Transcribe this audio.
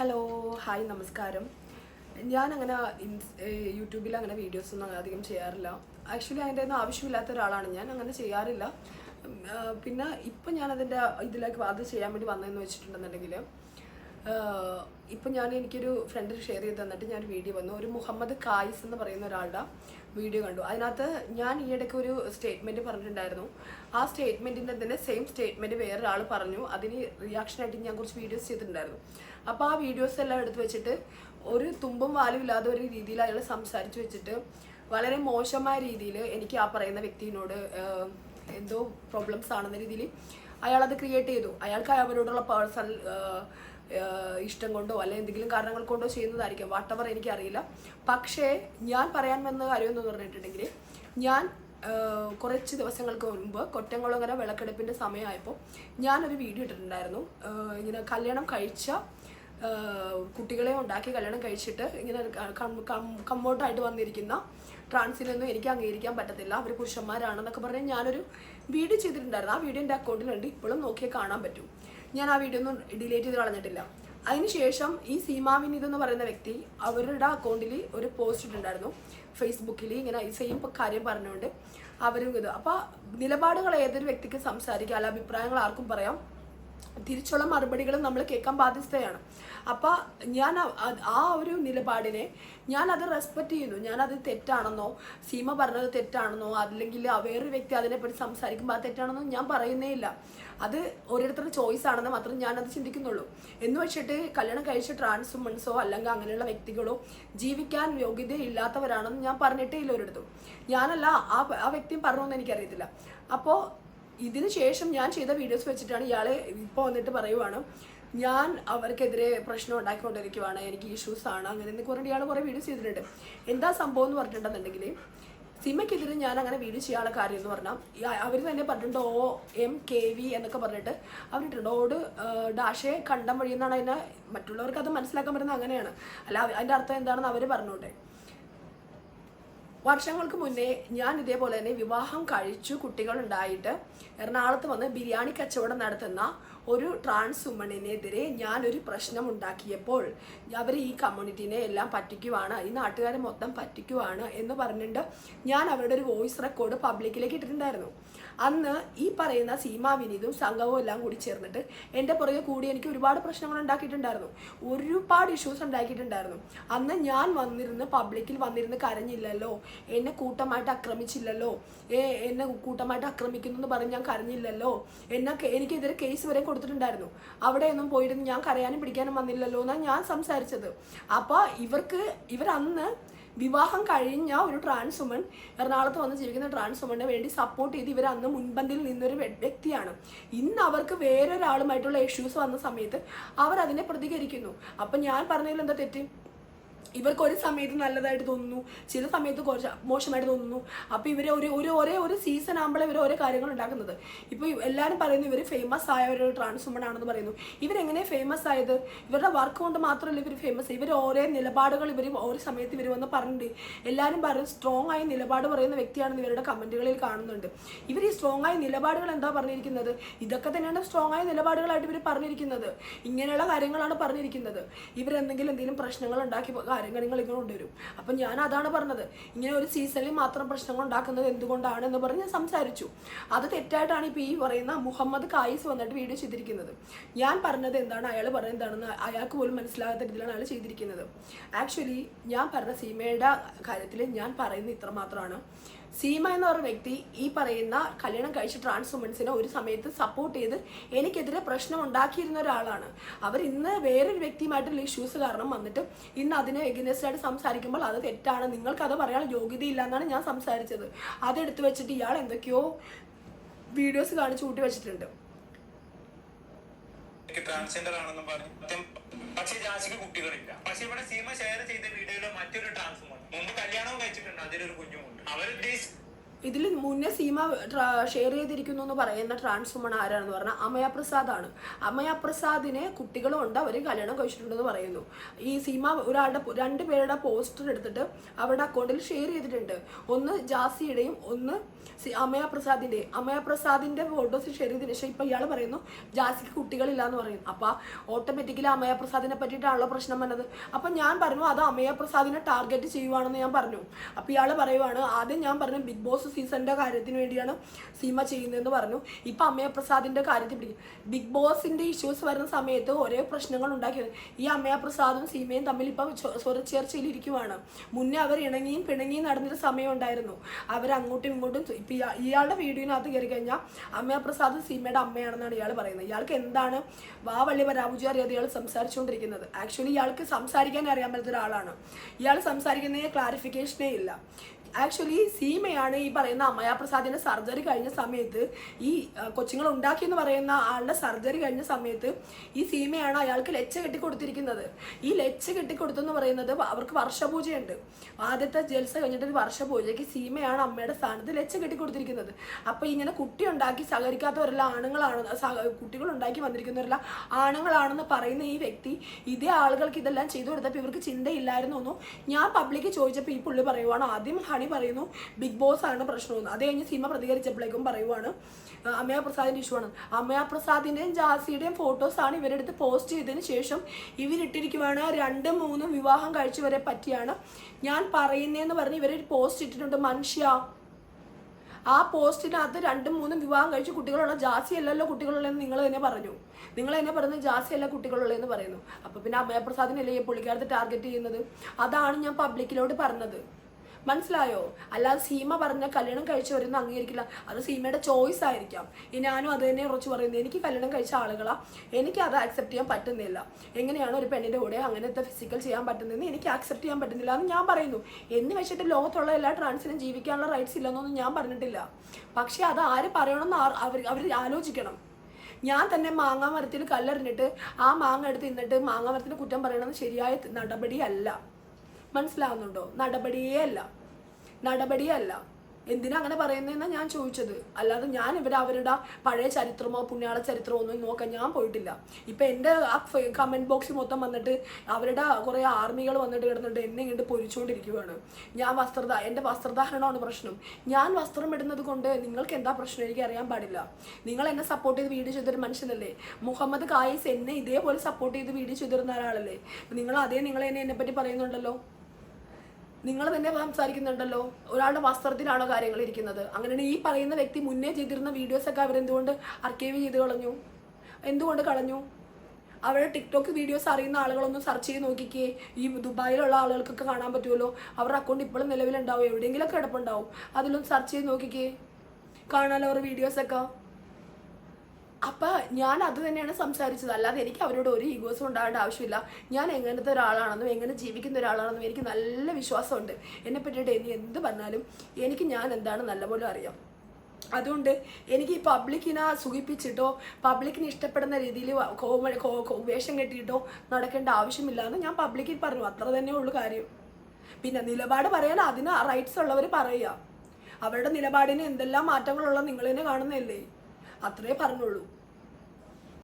Hello hi നമസ്കാരം. ഞാൻ അങ്ങനെ യൂട്യൂബിൽ അങ്ങനെ വീഡിയോസ് ഒന്നും അധികം ചെയ്യാറില്ല. ആക്ച്വലി അതിന്റെ ഒന്നും ആവശ്യമില്ലാത്ത ഒരാളാണ് ഞാൻ അങ്ങനെ ചെയ്യാറില്ല. പിന്നെ ഇപ്പം ഞാനതിന്റെ ഇതിലേക്ക് അത് ചെയ്യാൻ വേണ്ടി വന്നതെന്ന് വെച്ചിട്ടുണ്ടെന്നുണ്ടെങ്കിൽ ഇപ്പം ഞാൻ എനിക്കൊരു ഫ്രണ്ട് ഷെയർ ചെയ്ത് തന്നിട്ട് ഞാൻ വീഡിയോ വന്നു. ഒരു മുഹമ്മദ് കായിസ് എന്ന് പറയുന്ന ഒരാളുടെ വീഡിയോ കണ്ടു. അതിനകത്ത് ഞാൻ ഈ ഇടയ്ക്ക് ഒരു സ്റ്റേറ്റ്മെന്റ് പറഞ്ഞിട്ടുണ്ടായിരുന്നു. ആ സ്റ്റേറ്റ്മെന്റിന്റെ തന്നെ സെയിം സ്റ്റേറ്റ്മെന്റ് വേറൊരാൾ പറഞ്ഞു. അതിന് റിയാക്ഷനായിട്ട് ഞാൻ കുറച്ച് വീഡിയോസ് ചെയ്തിട്ടുണ്ടായിരുന്നു. അപ്പോൾ ആ വീഡിയോസ് എല്ലാം എടുത്തു വെച്ചിട്ട് ഒരു തുമ്പും വാലും ഇല്ലാത്ത ഒരു രീതിയിൽ അയാൾ സംസാരിച്ച് വെച്ചിട്ട് വളരെ മോശമായ രീതിയിൽ എനിക്ക് ആ പറയുന്ന വ്യക്തിയോട് എന്തോ പ്രോബ്ലംസ് ആണെന്ന രീതിയിൽ അയാളത് ക്രിയേറ്റ് ചെയ്തു. അയാൾക്ക് അവരോടുള്ള പേഴ്സണൽ ഇഷ്ടം കൊണ്ടോ അല്ലെങ്കിൽ എന്തെങ്കിലും കാരണങ്ങൾ കൊണ്ടോ ചെയ്യുന്നതായിരിക്കും. വാട്ടവർ എനിക്കറിയില്ല. പക്ഷേ ഞാൻ പറയാൻ വന്ന കാര്യം എന്ന് പറഞ്ഞിട്ടുണ്ടെങ്കിൽ ഞാൻ കുറച്ച് ദിവസങ്ങൾക്ക് മുൻപ് കൊറ്റംകുളങ്ങര വിളക്കെടുപ്പിന്റെ സമയമായപ്പോൾ ഞാനൊരു വീഡിയോ ഇട്ടിട്ടുണ്ടായിരുന്നു. ഇങ്ങനെ കല്യാണം കഴിച്ച കുട്ടികളെ ഉണ്ടാക്കി കല്യാണം കഴിച്ചിട്ട് ഇങ്ങനെ കമ്മോട്ടായിട്ട് വന്നിരിക്കുന്ന ട്രാൻസിനൊന്നും എനിക്ക് അംഗീകരിക്കാൻ പറ്റത്തില്ല. അവർ പുരുഷന്മാരാണെന്നൊക്കെ പറഞ്ഞ് ഞാനൊരു വീഡിയോ ചെയ്തിട്ടുണ്ടായിരുന്നു. ആ വീഡിയോ എന്റെ അക്കൗണ്ടിലുണ്ട് ഇപ്പോഴും നോക്കിയാൽ കാണാൻ പറ്റും. ഞാൻ ആ വീഡിയോ ഒന്നും ഡിലീറ്റ് ചെയ്ത് കളഞ്ഞിട്ടില്ല. അതിനുശേഷം ഈ സീമാവിൻ ഇതെന്ന് പറയുന്ന വ്യക്തി അവരുടെ അക്കൗണ്ടിൽ ഒരു പോസ്റ്റ് ഇട്ടിട്ടുണ്ടായിരുന്നു. ഫേസ്ബുക്കിൽ ഇങ്ങനെ സെയിം കാര്യം പറഞ്ഞുകൊണ്ട് അവരും ഇത്. അപ്പോൾ നിലപാടുകൾ ഏതൊരു വ്യക്തിക്ക് സംസാരിക്കാം. അല്ല അഭിപ്രായങ്ങൾ ആർക്കും പറയാം. തിരിച്ചുള്ള മറുപടികളും നമ്മൾ കേൾക്കാൻ ബാധ്യസ്ഥയാണ്. അപ്പോൾ ഞാൻ ആ- ഒരു നിലപാടിനെ ഞാൻ അത് റെസ്പെക്റ്റ് ചെയ്യുന്നു. ഞാൻ അത് തെറ്റാണെന്നോ സീമ പറഞ്ഞത് തെറ്റാണെന്നോ അല്ലെങ്കിൽ വേറൊരു വ്യക്തി അതിനെപ്പറ്റി സംസാരിക്കുമ്പോൾ അത് തെറ്റാണെന്നോ ഞാൻ പറയുന്നേ ഇല്ല. അത് ഓരോരുത്തരുടെ ചോയ്സ് ആണെന്ന് മാത്രം ഞാൻ അത് ചിന്തിക്കുന്നുള്ളൂ. എന്ന് വെച്ചിട്ട് കല്യാണം കഴിച്ച ട്രാൻസ് വുമൺസോ അല്ലെങ്കിൽ അങ്ങനെയുള്ള വ്യക്തികളോ ജീവിക്കാൻ യോഗ്യത യോഗ്യതയില്ലാത്തവരാണെന്ന് ഞാൻ പറഞ്ഞിട്ടേ ഇല്ല ഒരിടത്തും. ഞാനല്ല ആ ആ വ്യക്തിയും പറഞ്ഞോന്ന് എനിക്കറിയത്തില്ല. അപ്പോൾ ഇതിന് ശേഷം ഞാൻ ചെയ്ത വീഡിയോസ് വെച്ചിട്ടാണ് ഇയാളെ ഇപ്പോൾ വന്നിട്ട് പറയുവാണ് ഞാൻ അവർക്കെതിരെ പ്രശ്നം ഉണ്ടാക്കിക്കൊണ്ടിരിക്കുവാണ് എനിക്ക് ഇഷ്യൂസ് ആണ് അങ്ങനെ എന്നൊക്കെ കുറേ ഇയാൾ കുറേ വീഡിയോസ് ചെയ്തിട്ടുണ്ട്. എന്താ സംഭവം എന്ന് പറഞ്ഞിട്ടുണ്ടെന്നുണ്ടെങ്കിൽ സിമയ്ക്കെതിരെ ഞാൻ അങ്ങനെ വീഡിയോ ചെയ്യാനുള്ള കാര്യം എന്ന് പറഞ്ഞാൽ അവർ തന്നെ പറഞ്ഞിട്ടുണ്ട് ഓ എം കെ വി എന്നൊക്കെ പറഞ്ഞിട്ട് അവരിട്ടുണ്ട് ഓട് ഡാഷയെ കണ്ടം വഴി എന്നാണ് അതിനെ മറ്റുള്ളവർക്ക് അത് മനസ്സിലാക്കാൻ പറ്റുന്നത് അങ്ങനെയാണ്. അല്ല അതിന്റെ അർത്ഥം എന്താണെന്ന് അവർ പറഞ്ഞോട്ടെ. വർഷങ്ങൾക്ക് മുന്നേ ഞാൻ ഇതേപോലെ തന്നെ വിവാഹം കഴിച്ചു കുട്ടികളുണ്ടായിട്ട്. എറണാകുളത്ത് വന്ന് ബിരിയാണി കച്ചവടം നടത്തുന്ന ഒരു ട്രാൻസ് വുമണിനെതിരെ ഞാനൊരു പ്രശ്നം ഉണ്ടാക്കിയപ്പോൾ അവർ ഈ കമ്മ്യൂണിറ്റീനെ എല്ലാം പറ്റിക്കുവാണ് ഈ നാട്ടുകാരെ മൊത്തം പറ്റിക്കുവാണ് എന്ന് പറഞ്ഞിട്ട് ഞാൻ അവരുടെ ഒരു വോയിസ് റെക്കോർഡ് പബ്ലിക്കിലേക്ക് ഇട്ടിട്ടുണ്ടായിരുന്നു. അന്ന് ഈ പറയുന്ന സീമാ വിനീതും സംഘവും എല്ലാം കൂടി ചേർന്നിട്ട് എന്റെ പുറകെ കൂടി എനിക്ക് ഒരുപാട് പ്രശ്നങ്ങൾ ഉണ്ടാക്കിയിട്ടുണ്ടായിരുന്നു. ഒരുപാട് ഇഷ്യൂസ് ഉണ്ടാക്കിയിട്ടുണ്ടായിരുന്നു. അന്ന് ഞാൻ വന്നിരുന്ന് പബ്ലിക്കിൽ വന്നിരുന്ന് കരഞ്ഞില്ലല്ലോ എന്നെ കൂട്ടമായിട്ട് ആക്രമിച്ചില്ലല്ലോ എന്നെ കൂട്ടമായിട്ട് ആക്രമിക്കുന്നു എന്ന് പറഞ്ഞ് ഞാൻ കരഞ്ഞില്ലല്ലോ എന്നെ എനിക്കെതിരെ കേസ് വരെ കൊടുത്തിട്ടുണ്ടായിരുന്നു. അവിടെയൊന്നും പോയിരുന്നു. ഞാൻ കരയാനും പിടിക്കാനും വന്നില്ലല്ലോ എന്നാണ് ഞാൻ സംസാരിച്ചത്. അപ്പോൾ ഇവർക്ക് ഇവരന്ന് വിവാഹം കഴിഞ്ഞ ഒരു ട്രാൻസ് വുമൺ എറണാകുളത്ത് വന്ന് ജീവിക്കുന്ന ട്രാൻസ് വുമണിന് വേണ്ടി സപ്പോർട്ട് ചെയ്ത് ഇവർ അന്ന് മുൻപന്തിയിൽ നിന്നൊരു വ്യ- വ്യക്തിയാണ്. ഇന്ന് അവർക്ക് വേറൊരാളുമായിട്ടുള്ള ഇഷ്യൂസ് വന്ന സമയത്ത് അവർ അതിനെ പ്രതികരിക്കുന്നു. അപ്പം ഞാൻ പറഞ്ഞതിൽ എന്താ തെറ്റ്? ഇവർക്ക് ഒരു സമയത്ത് നല്ലതായിട്ട് തോന്നുന്നു. ചില സമയത്ത് കുറച്ച് മോശമായിട്ട് തോന്നുന്നു. അപ്പോൾ ഇവരെ ഒരു ഒരു ഒരേ ഒരു സീസൺ ആകുമ്പോഴേ ഇവർ ഓരോ കാര്യങ്ങൾ ഉണ്ടാക്കുന്നത്. ഇപ്പോൾ എല്ലാവരും പറയുന്നു ഇവർ ഫേമസ് ആയ ഒരു ട്രാൻസ്ഫോമർ ആണെന്ന് പറയുന്നു. ഇവരെങ്ങനെ ഫേമസ് ആയത്? ഇവരുടെ വർക്ക് കൊണ്ട് മാത്രമല്ല ഇവർ ഫേമസ് ഇവർ ഓരോ നിലപാടുകൾ ഇവർ ഓരോ സമയത്ത് ഇവർ വന്ന് പറഞ്ഞിട്ടുണ്ട്. എല്ലാവരും പറയും സ്ട്രോങ് ആയ നിലപാട് പറയുന്ന വ്യക്തിയാണെന്ന് ഇവരുടെ കമന്റുകളിൽ കാണുന്നുണ്ട്. ഇവർ ഈ സ്ട്രോങ് ആയ നിലപാടുകൾ എന്താ പറഞ്ഞിരിക്കുന്നത്? ഇതൊക്കെ തന്നെയാണ് സ്ട്രോങ് ആയ നിലപാടുകളായിട്ട് ഇവർ പറഞ്ഞിരിക്കുന്നത്. ഇങ്ങനെയുള്ള കാര്യങ്ങളാണ് പറഞ്ഞിരിക്കുന്നത്. ഇവരെന്തെങ്കിലും എന്തെങ്കിലും പ്രശ്നങ്ങൾ ഉണ്ടാക്കി കാര്യങ്ങൾ ഇങ്ങനെ കൊണ്ടുവരും. അപ്പം ഞാൻ അതാണ് പറഞ്ഞത്. ഇങ്ങനെ ഒരു സീസണിൽ മാത്രം പ്രശ്നങ്ങൾ ഉണ്ടാക്കുന്നത് എന്തുകൊണ്ടാണ് എന്ന് പറഞ്ഞ് ഞാൻ സംസാരിച്ചു. അത് തെറ്റായിട്ടാണ് ഇപ്പോൾ ഈ പറയുന്ന മുഹമ്മദ് കായിസ് വന്നിട്ട് വീഡിയോ ചെയ്തിരിക്കുന്നത്. ഞാൻ പറഞ്ഞത് എന്താണ്? അയാൾ പറഞ്ഞത് എന്താണെന്ന് അയാൾക്ക് പോലും മനസ്സിലാകാത്ത രീതിയിലാണ് അയാൾ ചെയ്തിരിക്കുന്നത്. ആക്ച്വലി ഞാൻ പറഞ്ഞ സീമയുടെ കാര്യത്തിൽ ഞാൻ പറയുന്നത് ഇത്ര മാത്രമാണ് സീമ എന്ന് പറയുന്ന വ്യക്തി ഈ പറയുന്ന കല്യാണം കഴിച്ച ട്രാൻസ് വുമൻസിനെ ഒരു സമയത്ത് സപ്പോർട്ട് ചെയ്ത് എനിക്കെതിരെ പ്രശ്നം ഉണ്ടാക്കിയിരുന്ന ഒരാളാണ്. അവർ ഇന്ന് വേറൊരു വ്യക്തിയുമായിട്ടുള്ള ഇഷ്യൂസ് കാരണം വന്നിട്ട് ഇന്ന് അതിനെ എഗനസ്റ്റ് ആയിട്ട് സംസാരിക്കുമ്പോൾ അത് തെറ്റാണ്. നിങ്ങൾക്ക് അത് പറയാൻ യോഗ്യതയില്ല എന്നാണ് ഞാൻ സംസാരിച്ചത്. അതെടുത്ത് വെച്ചിട്ട് ഇയാൾ എന്തൊക്കെയോ വീഡിയോസ് കാണിച്ച് കൂട്ടി വെച്ചിട്ടുണ്ട് ട്രാൻസ്ജെൻഡർ ആണെന്നും പറഞ്ഞു. പക്ഷേ രാശിക്ക് കുട്ടികളില്ല. പക്ഷെ ഇവിടെ സീമ ഷെയർ ചെയ്ത വീഡിയോയിലെ മറ്റൊരു ട്രാൻസ്ഫോമർ മുമ്പ് കല്യാണവും കഴിച്ചിട്ടുണ്ട്. അതിലൊരു കുഞ്ഞുമുണ്ട്. അവർ ഉദ്ദേശിച്ച ഇതിൽ മുന്നേ സീമ ഷെയർ ചെയ്തിരിക്കുന്നു എന്ന് പറയുന്ന ട്രാൻസ്ഫോമൺ ആരാണെന്ന് പറഞ്ഞാൽ അമയ ആണ്. അമയ പ്രസാദിനെ കുട്ടികളും ഉണ്ട് അവർ കല്യാണം കഴിച്ചിട്ടുണ്ടെന്ന് പറയുന്നു. ഈ സീമ ഒരാളുടെ രണ്ട് പേരുടെ പോസ്റ്റർ എടുത്തിട്ട് അവരുടെ അക്കൗണ്ടിൽ ഷെയർ ചെയ്തിട്ടുണ്ട്. ഒന്ന് ജാസിയുടെയും ഒന്ന് അമയ പ്രസാദിന്റെ അമയ ഫോട്ടോസ് ഷെയർ ചെയ്തതിന് ശേഷം ഇപ്പൊ ഇയാൾ പറയുന്നു ജാസിക്ക് കുട്ടികളില്ല എന്ന് പറയുന്നു. അപ്പൊ ഓട്ടോമാറ്റിക്കലി അമയ പ്രസാദിനെ പറ്റിയിട്ടാണല്ലോ പ്രശ്നം വന്നത്. അപ്പൊ ഞാൻ പറഞ്ഞു അത് അമയ പ്രസാദിനെ ടാർഗറ്റ് ചെയ്യുവാണെന്ന് ഞാൻ പറഞ്ഞു. അപ്പൊ ഇയാൾ പറയുവാണ് ആദ്യം ഞാൻ പറഞ്ഞു ബിഗ് ബോസ് സീസണിന്റെ കാര്യത്തിന് വേണ്ടിയാണ് സീമ ചെയ്യുന്നതെന്ന് പറഞ്ഞു. ഇപ്പൊ അമയ പ്രസാദിന്റെ കാര്യത്തിൽ പിടിക്കും ബിഗ് ബോസിന്റെ ഇഷ്യൂസ് വരുന്ന സമയത്ത് ഒരേ പ്രശ്നങ്ങൾ ഉണ്ടാക്കിയത്. ഈ അമ്മയപ്രസാദും സീമയും തമ്മിൽ ഇപ്പൊ സ്വരച്ചേർച്ചയിലിരിക്കുവാണ്. മുന്നേ അവർ ഇണങ്ങിയും പിണങ്ങിയും നടന്നൊരു സമയം ഉണ്ടായിരുന്നു. അവർ അങ്ങോട്ടും ഇങ്ങോട്ടും ഇപ്പൊ ഇയാ- ഇയാളുടെ വീഡിയോനകത്ത് കയറി കഴിഞ്ഞാൽ അമയ പ്രസാദ് സീമയുടെ അമ്മയാണെന്നാണ് ഇയാൾ പറയുന്നത്. ഇയാൾക്ക് എന്താണ്? വാ വള്ളി പരാപുജി അറിയാതെ ഇയാൾ സംസാരിച്ചുകൊണ്ടിരിക്കുന്നത്. ആക്ച്വലി ഇയാൾക്ക് സംസാരിക്കാൻ അറിയാൻ പറ്റുന്ന ഒരാളാണ്. ഇയാൾ സംസാരിക്കുന്നതിന് ക്ലാരിഫിക്കേഷനേ ഇല്ല. ആക്ച്വലി സീമയാണ് ഈ പറയുന്ന അമയ സർജറി കഴിഞ്ഞ സമയത്ത് ഈ കൊച്ചുങ്ങൾ ഉണ്ടാക്കി എന്ന് പറയുന്ന ആളുടെ സർജറി കഴിഞ്ഞ സമയത്ത് ഈ സീമയാണ് അയാൾക്ക് ലച്ച കെട്ടിക്കൊടുത്തിരിക്കുന്നത്. ഈ ലച്ച കെട്ടി കൊടുത്തെന്ന് പറയുന്നത് അവർക്ക് വർഷപൂജയുണ്ട്. ആദ്യത്തെ ജൽസ കഴിഞ്ഞിട്ട് ഒരു വർഷപൂജയ്ക്ക് സീമയാണ് അമ്മയുടെ സ്ഥാനത്ത് ലച്ച കെട്ടിക്കൊടുത്തിരിക്കുന്നത്. അപ്പൊ ഇങ്ങനെ കുട്ടി ഉണ്ടാക്കി സഹകരിക്കാത്തവരെല്ലാം ആണുങ്ങളാണ് കുട്ടികൾ ഉണ്ടാക്കി വന്നിരിക്കുന്നവരെല്ലാം ആണുങ്ങളാണെന്ന് പറയുന്ന ഈ വ്യക്തി ഇതേ ആളുകൾക്ക് ഇതെല്ലാം ചെയ്തു കൊടുത്തപ്പോൾ ഇവർക്ക് ചിന്തയില്ലായിരുന്നു. ഞാൻ പബ്ലിക്ക് ചോദിച്ചപ്പോൾ ഈ പുള്ളി പറയുവാണ് ആദ്യം ഹണി പറയുന്നു ബിഗ് ബോസ് ആണ് പ്രശ്നമെന്ന് അത് കഴിഞ്ഞ് സീമ പ്രതികരിച്ചപ്പോഴേക്കും പറയുവാണ് അമയ പ്രസാദിന്റെ ഇഷ്യൂ ആണ്. അമയ പ്രസാദിന്റെയും ജാസിയുടെയും ഫോട്ടോസാണ് ഇവരെടുത്ത് പോസ്റ്റ് ചെയ്തതിന് ശേഷം ഇവരിട്ടിരിക്കുവാണ്. രണ്ടും മൂന്നും വിവാഹം കഴിച്ചവരെ പറ്റിയാണ് ഞാൻ പറയുന്നതെന്ന് പറഞ്ഞ് ഇവരെ പോസ്റ്റ് ഇട്ടിട്ടുണ്ട്. മനുഷ്യ ആ പോസ്റ്റിനകത്ത് രണ്ടും മൂന്നും വിവാഹം കഴിച്ച് കുട്ടികളുള്ള ജാസി അല്ലല്ലോ കുട്ടികളുള്ളതെന്ന് നിങ്ങൾ തന്നെ പറഞ്ഞു. നിങ്ങൾ തന്നെ പറയുന്നത് ജാസി അല്ല കുട്ടികളുള്ളതെന്ന് പറയുന്നു. അപ്പൊ പിന്നെ അമയപ്രസാദിനല്ലേ ഈ പുള്ളിക്കാരത്തെ ടാർഗറ്റ് ചെയ്യുന്നത്? അതാണ് ഞാൻ പബ്ലിക്കിലോട് പറഞ്ഞത്. മനസ്സിലായോ? അല്ലാതെ സീമ പറഞ്ഞ കല്യാണം കഴിച്ചവരൊന്നും അംഗീകരിക്കില്ല. അത് സീമയുടെ ചോയ്സ് ആയിരിക്കാം. ഞാനും അത് തന്നെ കുറച്ച് പറയുന്നത്. എനിക്ക് കല്യാണം കഴിച്ച ആളുകളാ. എനിക്ക് അത് അക്സെപ്റ്റ് ചെയ്യാൻ പറ്റുന്നില്ല. എങ്ങനെയാണ് ഒരു പെണ്ണിന്റെ കൂടെ അങ്ങനത്തെ ഫിസിക്കൽ ചെയ്യാൻ പറ്റുന്നതെന്ന് എനിക്ക് അക്സെപ്റ്റ് ചെയ്യാൻ പറ്റുന്നില്ല എന്ന് ഞാൻ പറയുന്നു. എന്ന് വെച്ചിട്ട് ലോകത്തുള്ള എല്ലാ ട്രാൻസിനും ജീവിക്കാനുള്ള റൈറ്റ്സ് ഇല്ലെന്നൊന്നും ഞാൻ പറഞ്ഞിട്ടില്ല. പക്ഷേ അത് ആര് പറയണമെന്ന് അവർ അവർ ആലോചിക്കണം. ഞാൻ തന്നെ മാങ്ങാ മരത്തിൽ കല്ലെറിഞ്ഞിട്ട് ആ മാങ്ങ എടുത്ത് തിന്നിട്ട് മാങ്ങാ മരത്തിന് കുറ്റം പറയണമെന്ന് ശരിയായ നടപടിയല്ല. മനസ്സിലാവുന്നുണ്ടോ? നടപടിയേ അല്ല. നടപടിയേ അല്ല. എന്തിനാ അങ്ങനെ പറയുന്നതെന്നാണ് ഞാൻ ചോദിച്ചത്. അല്ലാതെ ഞാൻ ഇവർ അവരുടെ പഴയ ചരിത്രമോ പുണ്യാള ചരിത്രമോ ഒന്നും നോക്കാൻ ഞാൻ പോയിട്ടില്ല. ഇപ്പം എന്റെ ആ കമന്റ് ബോക്സ് മൊത്തം വന്നിട്ട് അവരുടെ കുറേ ആർമികൾ വന്നിട്ട് കിടന്നിട്ട് എന്നെ ഇങ്ങോട്ട് പൊരിച്ചുകൊണ്ടിരിക്കുകയാണ് ഞാൻ വസ്ത്രധാ എന്റെ വസ്ത്രധാരണമാണ് പ്രശ്നം. ഞാൻ വസ്ത്രം ഇടുന്നത് കൊണ്ട് നിങ്ങൾക്ക് എന്താ പ്രശ്നം? എനിക്ക് അറിയാൻ പാടില്ല. നിങ്ങൾ എന്നെ സപ്പോർട്ട് ചെയ്ത് വീഡിയോ ചെയ്തൊരു മനുഷ്യനല്ലേ? മുഹമ്മദ് കായിസ് എന്നെ ഇതേപോലെ സപ്പോർട്ട് ചെയ്ത് വീഡിയോ ചെയ്തിരുന്ന ഒരാളല്ലേ? നിങ്ങൾ അതേ നിങ്ങൾ എന്നെ എന്നെപ്പറ്റി പറയുന്നുണ്ടല്ലോ. നിങ്ങൾ തന്നെ സംസാരിക്കുന്നുണ്ടല്ലോ. ഒരാളുടെ വസ്ത്രത്തിലാണോ കാര്യങ്ങൾ ഇരിക്കുന്നത്? അങ്ങനെയാണ് ഈ പറയുന്ന വ്യക്തി മുന്നേ ചെയ്തിരുന്ന വീഡിയോസൊക്കെ അവരെന്തുകൊണ്ട് അർക്കൈവ് ചെയ്ത് കളഞ്ഞു? എന്തുകൊണ്ട് കളഞ്ഞു? അവരുടെ ടിക്ടോക്ക് വീഡിയോസ് അറിയുന്ന ആളുകളൊന്നും സെർച്ച് ചെയ്ത് നോക്കിക്കേ. ഈ ദുബായിലുള്ള ആളുകൾക്കൊക്കെ കാണാൻ പറ്റുമല്ലോ. അവരുടെ അക്കൗണ്ട് ഇപ്പോഴും നിലവിലുണ്ടാവും. എവിടെയെങ്കിലുമൊക്കെ കിടപ്പുണ്ടാവും. അതിലൊന്ന് സെർച്ച് ചെയ്ത് നോക്കിക്കേ. കാണാലോ അവരുടെ വീഡിയോസൊക്കെ അപ്പൊ ഞാൻ അത് തന്നെയാണ് സംസാരിച്ചത്. അല്ലാതെ എനിക്ക് അവരോട് ഒരു ഈഗോസും ഉണ്ടാകേണ്ട ആവശ്യമില്ല. ഞാൻ എങ്ങനത്തെ ഒരാളാണെന്നും എങ്ങനെ ജീവിക്കുന്ന ഒരാളാണെന്നും എനിക്ക് നല്ല വിശ്വാസമുണ്ട്. എന്നെ പറ്റിയിട്ട് ഇനി എന്ത് പറഞ്ഞാലും എനിക്ക് ഞാൻ എന്താണ് നല്ലപോലെ അറിയാം. അതുകൊണ്ട് എനിക്ക് ഈ പബ്ലിക്കിനെ സുഖിപ്പിച്ചിട്ടോ പബ്ലിക്കിന് ഇഷ്ടപ്പെടുന്ന രീതിയിൽ വേഷം കെട്ടിയിട്ടോ നടക്കേണ്ട ആവശ്യമില്ല എന്ന് ഞാൻ പബ്ലിക്കിൽ പറഞ്ഞു. അത്ര തന്നെ ഉള്ളു കാര്യം. പിന്നെ നിലപാട് പറയാൻ അതിന് റൈറ്റ്സ് ഉള്ളവർ പറയുക. അവരുടെ നിലപാടിന് എന്തെല്ലാം മാറ്റങ്ങളുള്ള നിങ്ങളെന്നെ കാണുന്നതല്ലേ? അത്രേ പറഞ്ഞുള്ളൂ.